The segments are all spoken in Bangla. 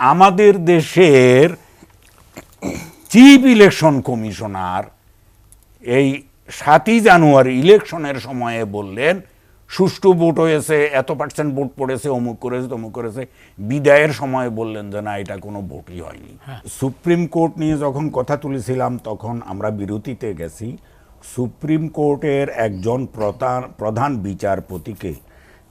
আমাদের দেশের চিফ ইলেকশন কমিশনার এই সাতই জানুয়ারি ইলেকশনের সময়ে বললেন সুষ্ঠু ভোট হয়েছে এত পার্সেন্ট ভোট পড়েছে অমুক করেছে তমুক করেছে। বিদায়ের সময় বললেন যে না এটা কোনো ভোটই হয়নি। সুপ্রিম কোর্ট নিয়ে যখন কথা তুলেছিলাম তখন আমরা বিরতিতে গেছি। সুপ্রিম কোর্টের একজন প্রধান প্রধান বিচারপতিকে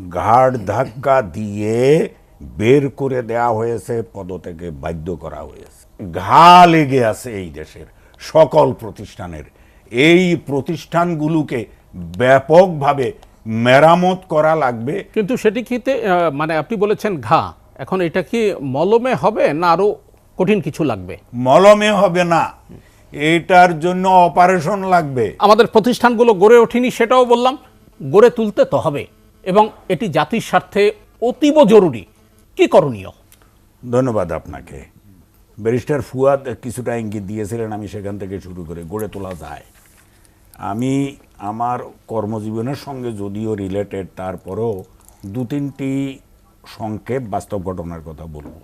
ঘাড় ধাক্কা দিয়ে বের করে দেয়া হয়েছে পদ থেকে বাধ্য করা হয়েছে। ঘা লেগে আছে এই দেশের সকল প্রতিষ্ঠানের। এই প্রতিষ্ঠানগুলোকে ব্যাপকভাবে মেরামত করা লাগবে। কিন্তু সেটি কিতে মানে আপনি বলেছেন ঘা। এখন এটা কি মলমে হবে না আরও কঠিন কিছু লাগবে? মলমে হবে না। এটার জন্য অপারেশন লাগবে। আমাদের প্রতিষ্ঠানগুলো গড়ে ওঠেনি সেটাও বললাম। গড়ে তুলতে তো হবে। এবং এটি জাতির স্বার্থে অতীব জরুরি। কি করণীয়? ধন্যবাদ আপনাকে। ব্যারিস্টার ফুয়াদ কিছুটা ইঙ্গিত দিয়েছিলেন আমি সেখান থেকে শুরু করে, গড়ে তোলা যায়। আমি আমার কর্মজীবনের সঙ্গে যদিও রিলেটেড তারপরেও দু তিনটি সংক্ষেপ বাস্তব ঘটনার কথা বলব।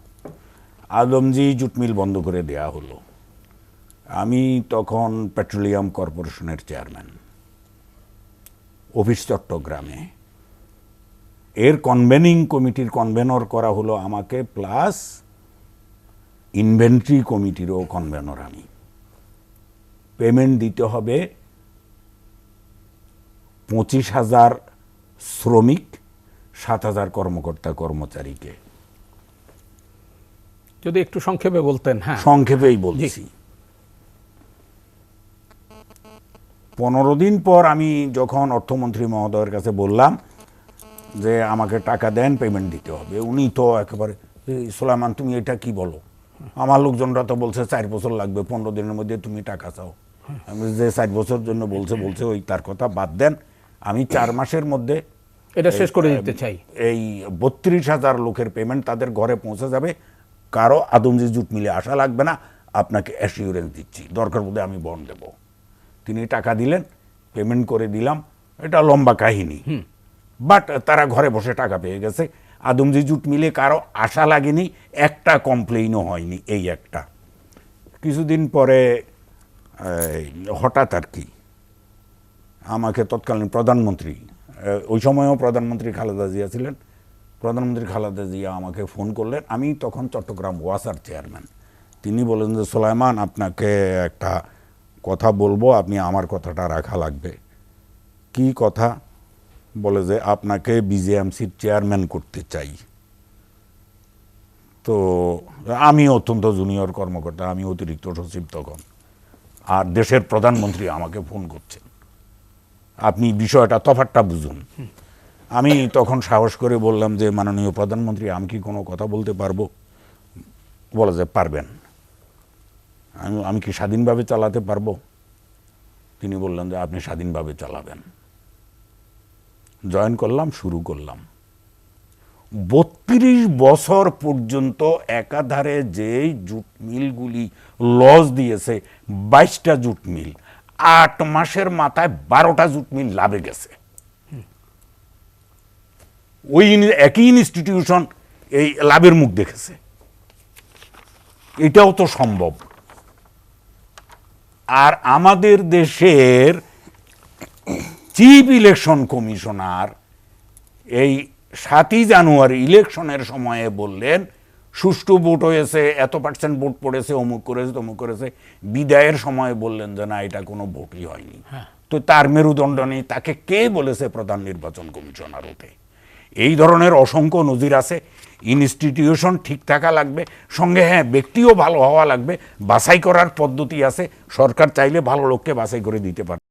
আদমজি জুটমিল বন্ধ করে দেয়া হলো। আমি তখন পেট্রোলিয়াম কর্পোরেশনের চেয়ারম্যান, অফিস চট্টগ্রামে। এর কনভেনিং কমিটির কনভেনর করা হলো আমাকে প্লাস ইনভেন্টরি কমিটিরও কনভেনর আমি। পেমেন্ট দিতে হবে পঁচিশ হাজার শ্রমিক সাত হাজার কর্মকর্তা কর্মচারীকে। যদি একটু সংক্ষেপে বলতেন হ্যাঁ। সংক্ষেপেই বলছি। পনেরো দিন পর আমি যখন অর্থমন্ত্রী মহোদয়ের কাছে বললাম যে আমাকে টাকা দেন পেমেন্ট দিতে হবে। উনি তো একেবারে "এই সোলাইমান তুমি এটা কি বলো? আমার লোকজনরা তো বলছে চার বছর লাগবে পনেরো দিনের মধ্যে তুমি টাকা চাও। আমি যে চার বছর জন্য বলছে বলছে ওই তার কথা বাদ দেন। আমি চার মাসের মধ্যে এটা শেষ করে দিতে চাই। এই বত্রিশ হাজার লোকের পেমেন্ট তাদের ঘরে পৌঁছে যাবে। কারও আদমজি জুট মিলে আসা লাগবে না আপনাকে অ্যাসিউরেন্স দিচ্ছি। দরকার বোধহয় আমি বন্ড দেব। তিনি টাকা দিলেন পেমেন্ট করে দিলাম। এটা লম্বা কাহিনী। বাট তারা ঘরে বসে টাকা পেয়ে গেছে। আদমজি জুট মিলে কারও আশা লাগেনি, একটা কমপ্লেইনও হয়নি এই একটা। কিছুদিন পরে হঠাৎ আর কি, আমাকে তৎকালীন প্রধানমন্ত্রী ওই সময়ও প্রধানমন্ত্রী খালেদা জিয়া ছিলেন। প্রধানমন্ত্রী খালেদা জিয়া আমাকে ফোন করলেন। আমি তখন চট্টগ্রাম ওয়াসার চেয়ারম্যান তিনি বলেন যে, সোলাইমান, আপনাকে একটা কথা বলব, আপনি আমার কথাটা রাখা লাগবে। কি কথা? বলে যে আপনাকে বিজেএমসির চেয়ারম্যান করতে চাই। তো আমি অত্যন্ত জুনিয়র কর্মকর্তা, আমি অতিরিক্ত সচিব তখন। আর দেশের প্রধানমন্ত্রী আমাকে ফোন করছেন। আপনি বিষয়টা তফাতটা বুঝুন। আমি তখন সাহস করে বললাম যে, মাননীয় প্রধানমন্ত্রী, আমি কি কোনো কথা বলতে পারব? বলে যে, পারবেন। আমি আমি কি স্বাধীনভাবে চালাতে পারব? তিনি বললেন যে, আপনি স্বাধীনভাবে চালাবেন। জয়েন করলাম, শুরু করলাম। বত্রিশ বছর পর্যন্ত একাধারে যেই জুট মিলগুলি লস দিয়েছে, বাইশটা জুট মিল, আট মাসের মাথায় বারোটা জুট মিল লাভে গেছে। ওই একই ইনস্টিটিউশন এই লাভের মুখ দেখেছে। এটাও তো সম্ভব। আর আমাদের দেশের চিফ ইলেকশন কমিশনার এই সাতই জানুয়ারি ইলেকশনের সময়ে বললেন সুষ্ঠু ভোট হয়েছে এত পার্সেন্ট ভোট পড়েছে অমুক করেছে তমুক করেছে। বিদায়ের সময় বললেন যে না এটা কোনো ভোটই হয়নি। তো তার মেরুদণ্ড নেই। তাকে কে বলেছে প্রধান নির্বাচন কমিশনার হতে এই ধরনের অসংখ্য নজির আছে। ইনস্টিটিউশন ঠিক থাকা লাগবে। সঙ্গে হ্যাঁ ব্যক্তিও ভালো হওয়া লাগবে। বাছাই করার পদ্ধতি আছে। সরকার চাইলে ভালো লোককে বাছাই করে দিতে পারে।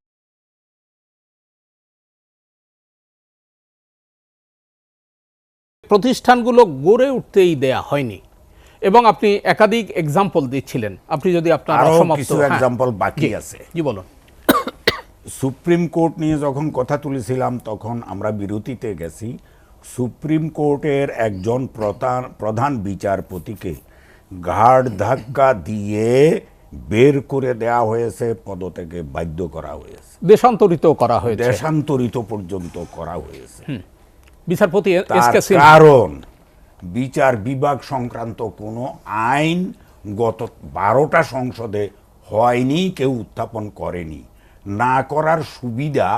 প্রতিষ্ঠানগুলো গড়ে উঠতেই দেয়া হয়নি। এবং আপনি একাধিক এক্সাম্পল দিচ্ছিলেন। আপনি যদি আপনার কিছু হ্যাঁ, এক্সাম্পল বাকি আছে। জি বলুন। সুপ্রিম কোর্ট নিয়ে যখন কথা তুলেছিলাম তখন আমরা বিরতিতে গেছি। সুপ্রিম কোর্টের একজন প্রধান প্রধান বিচারপতিকে ঘাড় ধাক্কা দিয়ে বের করে দেয়া হয়েছে পদ থেকে বাধ্য করা হয়েছে। দেশান্তরিত করা হয়েছে। দেশান্তরিত পর্যন্ত করা হয়েছে। বিচারপতি কারণ বিচার বিভাগ সংক্রান্ত কোনো আইন গত বারোটা সংসদে হয়নি কেউ উত্থাপন করেনি। না করার সুবিধা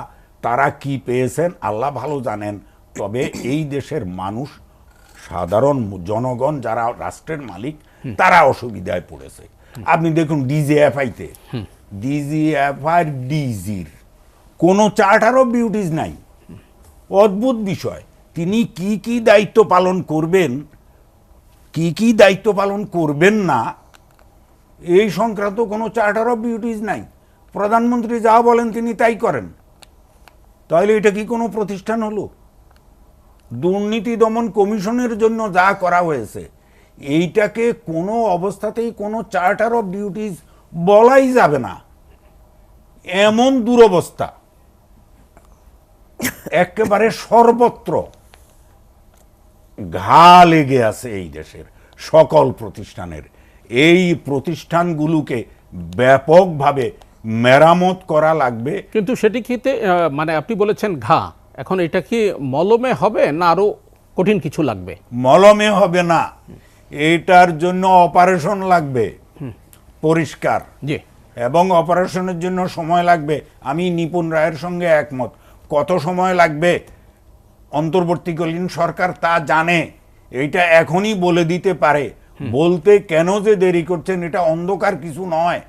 তারা কি পেয়েছেন আল্লাহ ভালো জানেন তবে এই দেশের মানুষ সাধারণ জনগণ যারা রাষ্ট্রের মালিক তারা অসুবিধায় পড়েছে। আপনি দেখুন ডিজিএফআইতে ডিজিএফআই ডিজির কোনো চার্টার অফ ডিউটিস নাই। অদ্ভুত বিষয়। তিনি কি কি দায়িত্ব পালন করবেন, কি কি দায়িত্ব পালন করবেন না, এই সংক্রান্ত কোনো চার্টার অফ ডিউটিস নাই। প্রধানমন্ত্রী যা বলেন তিনি তাই করেন। তাহলে এটা কি কোনো প্রতিষ্ঠান হলো? দুর্নীতি দমন কমিশনের জন্য যা করা হয়েছে, এইটাকে কোনো অবস্থাতেই কোনো চার্টার অফ ডিউটিজ বলাই যাবে না। এমন দুরবস্থা। একেবারে সর্বত্র। ঘা লেগে আছে এই দেশের সকল প্রতিষ্ঠানের। এই প্রতিষ্ঠানগুলোকে ব্যাপকভাবে মেরামত করা লাগবে। কিন্তু সেটি খেতে মানে আপনি বলেছেন ঘা। এখন এটা কি মলমে হবে না আরও কঠিন কিছু লাগবে? মলমে হবে না। এটার জন্য অপারেশন লাগবে। পরিষ্কার। জি। এবং অপারেশনের জন্য সময় লাগবে। আমি নিপুণ রায়ের সঙ্গে একমত। কত সময় লাগবে? অন্তর্বর্তীকালীন সরকার তা জানে। এটা এখনই বলে দিতে পারে। বলতে কেন যে দেরি করছেন এটা অন্ধকার কিছু নয়।